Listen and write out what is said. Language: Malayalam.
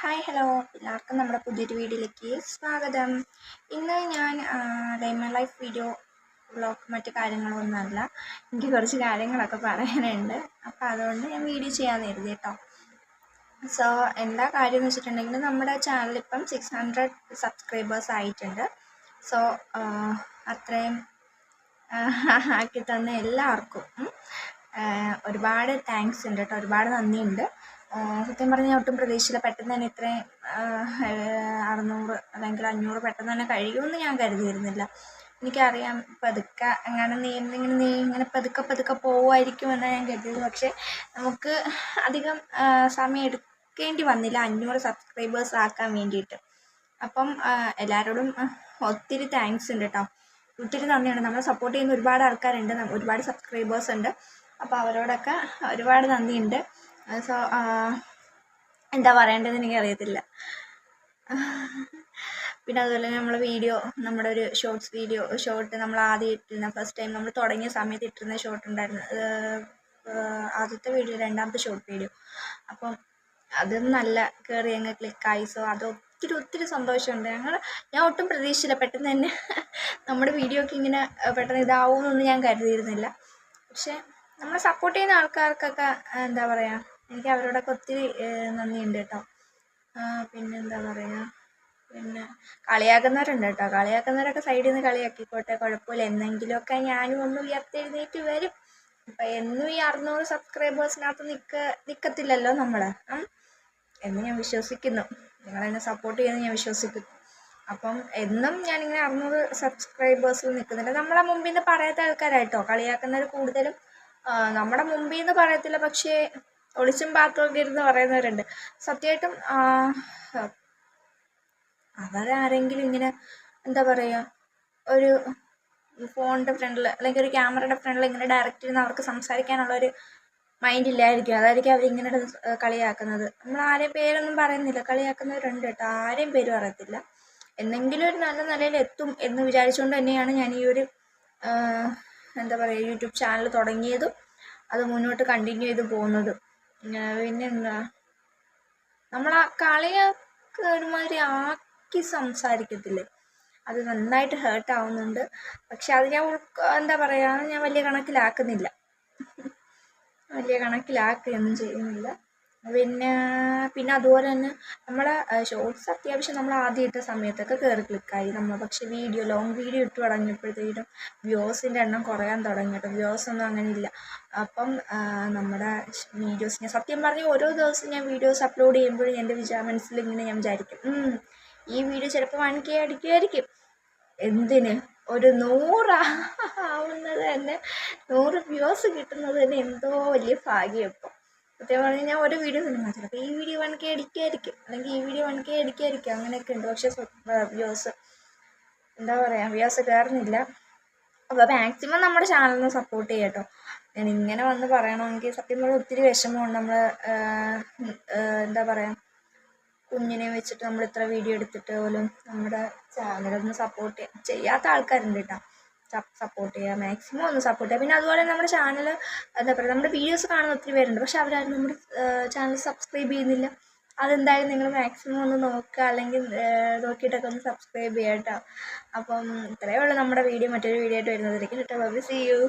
ഹായ് ഹലോ എല്ലാവർക്കും നമ്മുടെ പുതിയൊരു വീഡിയോയിലേക്ക് സ്വാഗതം. ഇന്ന് ഞാൻ മൈ ലൈഫ് വീഡിയോ വ്ളോഗ് മറ്റു കാര്യങ്ങളൊന്നുമല്ല. എനിക്ക് കുറച്ച് കാര്യങ്ങളൊക്കെ പറയാനുണ്ട്. അപ്പോൾ അതുകൊണ്ട് ഞാൻ വീഡിയോ ചെയ്യാൻ കരുതി കേട്ടോ. സോ എന്താ കാര്യം എന്ന് വെച്ചിട്ടുണ്ടെങ്കിൽ നമ്മുടെ ചാനൽ ഇപ്പം സിക്സ് ഹൺഡ്രഡ് സബ്സ്ക്രൈബേഴ്സ് ആയിട്ടുണ്ട്. സോ അത്രയും ആക്കി തന്ന എല്ലാവർക്കും ഒരുപാട് താങ്ക്സ് ഉണ്ട് കേട്ടോ. ഒരുപാട് നന്ദിയുണ്ട്. സത്യം പറഞ്ഞാൽ ഒട്ടും പ്രതീക്ഷിച്ചില്ല. പെട്ടെന്ന് തന്നെ ഇത്രയും അറുന്നൂറ് അല്ലെങ്കിൽ അഞ്ഞൂറ് പെട്ടെന്ന് തന്നെ കഴിയുമെന്ന് ഞാൻ കരുതിയിരുന്നില്ല. എനിക്കറിയാം പതുക്കെ അങ്ങനെ നീ ഇങ്ങനെ നീ ഇങ്ങനെ പതുക്കെ പതുക്കെ പോവുമായിരിക്കുമെന്നാണ് ഞാൻ കരുതിയത്. പക്ഷേ നമുക്ക് അധികം സമയം എടുക്കേണ്ടി വന്നില്ല. അഞ്ഞൂറ് സബ്സ്ക്രൈബേഴ്സ് ആക്കാൻ വേണ്ടിയിട്ട്. അപ്പം എല്ലാവരോടും ഒത്തിരി താങ്ക്സ് ഉണ്ട് കേട്ടോ ഒത്തിരി നന്ദിയുണ്ട്. നമ്മളെ സപ്പോർട്ട് ചെയ്യുന്ന ഒരുപാട് ആൾക്കാരുണ്ട്. ഒരുപാട് സബ്സ്ക്രൈബേഴ്സ് ഉണ്ട്. അപ്പോൾ അവരോടൊക്കെ ഒരുപാട് നന്ദിയുണ്ട്. സോ എന്താ പറയേണ്ടതെന്ന് എനിക്കറിയത്തില്ല. പിന്നെ അതുപോലെ നമ്മൾ വീഡിയോ നമ്മുടെ ഒരു ഷോർട്സ് വീഡിയോ ഷോർട്ട് നമ്മൾ ആദ്യം ഇട്ടിരുന്ന ഫസ്റ്റ് ടൈം നമ്മൾ തുടങ്ങിയ സമയത്ത് ഇട്ടിരുന്ന ഷോർട്ട് ഉണ്ടായിരുന്നു. ആദ്യത്തെ വീഡിയോ രണ്ടാമത്തെ ഷോർട്ട് വീഡിയോ അപ്പം അതും നല്ല കയറി അങ്ങ് ക്ലിക്കായി സോ അത് ഒത്തിരി ഒത്തിരി സന്തോഷമുണ്ട്. ഞങ്ങൾ ഞാൻ ഒട്ടും പ്രതീക്ഷിച്ചില്ല. പെട്ടെന്ന് തന്നെ നമ്മുടെ വീഡിയോ ഒക്കെ ഇങ്ങനെ പെട്ടെന്ന് ഇതാവുമെന്നൊന്നും ഞാൻ കരുതിയിരുന്നില്ല. പക്ഷേ നമ്മളെ സപ്പോർട്ട് ചെയ്യുന്ന ആൾക്കാർക്കൊക്കെ എന്താ പറയുക എനിക്ക് അവരോടൊക്കെ ഒത്തിരി നന്ദിയുണ്ട് കേട്ടോ. പിന്നെ എന്താ പറയുക പിന്നെ കളിയാക്കുന്നവരുണ്ട് കേട്ടോ. കളിയാക്കുന്നവരൊക്കെ സൈഡിൽ നിന്ന് കളിയാക്കിക്കോട്ടെ കുഴപ്പമില്ല എന്നെങ്കിലുമൊക്കെ ഞാനും ഒന്നും ഉയർത്തെഴുന്നേറ്റ് വരും. അപ്പം എന്നും ഈ അറുന്നൂറ് സബ്സ്ക്രൈബേഴ്സിനകത്ത് നിൽക്ക നിൽക്കത്തില്ലല്ലോ നമ്മൾ എന്ന് ഞാൻ വിശ്വസിക്കുന്നു. നിങ്ങൾ എന്നെ സപ്പോർട്ട് ചെയ്യുമെന്ന് ഞാൻ വിശ്വസിക്കുന്നു. അപ്പം എന്നും ഞാനിങ്ങനെ അറുന്നൂറ് സബ്സ്ക്രൈബേഴ്സിൽ നിൽക്കുന്നുണ്ട് നമ്മളെ മുമ്പിൽ നിന്ന് പറയാത്ത ആൾക്കാരായിട്ടോ കളിയാക്കുന്നവർ കൂടുതലും നമ്മുടെ മുമ്പിൽ നിന്ന് പറയത്തില്ല പക്ഷേ ഒളിച്ചും പാത്തുമൊക്കെ ഇരുന്ന് പറയുന്നവരുണ്ട്. സത്യമായിട്ടും അവരാരെങ്കിലും ഇങ്ങനെ എന്താ പറയുക ഒരു ഫോണിന്റെ ഫ്രണ്ടിൽ അല്ലെങ്കിൽ ഒരു ക്യാമറയുടെ ഫ്രണ്ടിൽ ഇങ്ങനെ ഡയറക്റ്റ് ഇരുന്ന് അവർക്ക് സംസാരിക്കാനുള്ള ഒരു മൈൻഡ് ഇല്ലായിരിക്കും. അതായിരിക്കും അവരിങ്ങനെ കളിയാക്കുന്നത്. നമ്മൾ ആരെയും പേരൊന്നും പറയുന്നില്ല. കളിയാക്കുന്നവരുണ്ട് കേട്ടോ. ആരെയും പേര് പറയത്തില്ല. എന്തെങ്കിലും ഒരു നല്ല നിലയിൽ എത്തും എന്ന് വിചാരിച്ചുകൊണ്ട് തന്നെയാണ് ഞാൻ ഈ ഒരു എന്താ പറയുക യൂട്യൂബ് ചാനൽ തുടങ്ങിയതും അത് മുന്നോട്ട് കണ്ടിന്യൂ ചെയ്ത് പോകുന്നതും. പിന്നെന്താ? നമ്മൾ ആ കളിയൊക്കെ ഒരുമാതിരി ആക്കി സംസാരിക്കത്തില്ലേ? അത് നന്നായിട്ട് ഹേർട്ട് ആവുന്നുണ്ട്. പക്ഷെ അത് ഞാൻ എന്താ പറയുക ഞാൻ വലിയ കണക്കിലാക്കുന്നില്ല. വലിയ കണക്കിലാക്കുകയൊന്നും ചെയ്യുന്നില്ല. പിന്നെ പിന്നെ അതുപോലെ തന്നെ നമ്മളെ ഷോർട്സ് അത്യാവശ്യം നമ്മൾ ആദ്യം ഇട്ട സമയത്തൊക്കെ കയറി ക്ലിക്കായി നമ്മൾ പക്ഷേ വീഡിയോ ലോങ് വീഡിയോ ഇട്ട് തുടങ്ങിയപ്പോഴത്തേക്കും വ്യൂസിന്റെ എണ്ണം കുറയാൻ തുടങ്ങി കേട്ടോ. വ്യൂസ് ഒന്നും അങ്ങനെ ഇല്ല അപ്പം നമ്മുടെ വീഡിയോസ് ഞാൻ സത്യം പറഞ്ഞ് ഓരോ ദിവസം ഞാൻ വീഡിയോസ് അപ്ലോഡ് ചെയ്യുമ്പോഴും എന്റെ വിചാ മനസ്സിൽ ഇങ്ങനെ ഞാൻ വിചാരിക്കും. ഈ വീഡിയോ ചിലപ്പോൾ വൺ കെ അടിക്കുമായിരിക്കും എന്തിന്? ഒരു നൂറാവുന്നത് തന്നെ. നൂറ് വ്യൂസ് കിട്ടുന്നത് തന്നെ എന്തോ വലിയ ഭാഗ്യം ഇപ്പം. സത്യം പറഞ്ഞു ഞാൻ ഒരു വീഡിയോ സിനിമ അപ്പോൾ ഈ വീഡിയോ വൺ കെ അടിക്കായിരിക്കും അല്ലെങ്കിൽ ഈ വീഡിയോ വൺ കെ അടിക്കായിരിക്കും അങ്ങനെയൊക്കെ ഉണ്ട്. പക്ഷെ വ്യൂസ് എന്താ പറയുക വ്യൂസ് കയറുന്നില്ല അപ്പോൾ മാക്സിമം നമ്മുടെ ചാനലിന് സപ്പോർട്ട് ചെയ്യട്ടോ ഞാൻ ഇങ്ങനെ വന്ന് പറയണമെങ്കിൽ സത്യം പറഞ്ഞാൽ ഒത്തിരി വിഷമമുണ്ട്. നമ്മൾ എന്താ പറയുക കുഞ്ഞിനെ വെച്ചിട്ട് നമ്മൾ ഇത്ര വീഡിയോ എടുത്തിട്ട് പോലും നമ്മുടെ ചാനലൊന്ന് സപ്പോർട്ട് ചെയ്യാത്ത ആൾക്കാരുണ്ട് കേട്ടോ. സപ്പോർട്ട് ചെയ്യുക മാക്സിമം ഒന്ന് സപ്പോർട്ട് ചെയ്യുക. പിന്നെ അതുപോലെ നമ്മുടെ ചാനൽ എന്താ പറയുക നമ്മുടെ വീഡിയോസ് കാണുന്ന ഒത്തിരി പേരുണ്ട്. പക്ഷെ അവരാരും നമ്മുടെ ചാനൽ സബ്സ്ക്രൈബ് ചെയ്യുന്നില്ല. അതെന്തായാലും നിങ്ങൾ മാക്സിമം ഒന്ന് നോക്കുക. അല്ലെങ്കിൽ നോക്കിയിട്ടൊക്കെ ഒന്ന് സബ്സ്ക്രൈബ് ചെയ്യാം കേട്ടോ. അപ്പം ഇത്രയേ ഉള്ളൂ നമ്മുടെ വീഡിയോ മറ്റൊരു വീഡിയോ ആയിട്ട് വരുന്നതായിരിക്കും കേട്ടോ ബൈ സി യു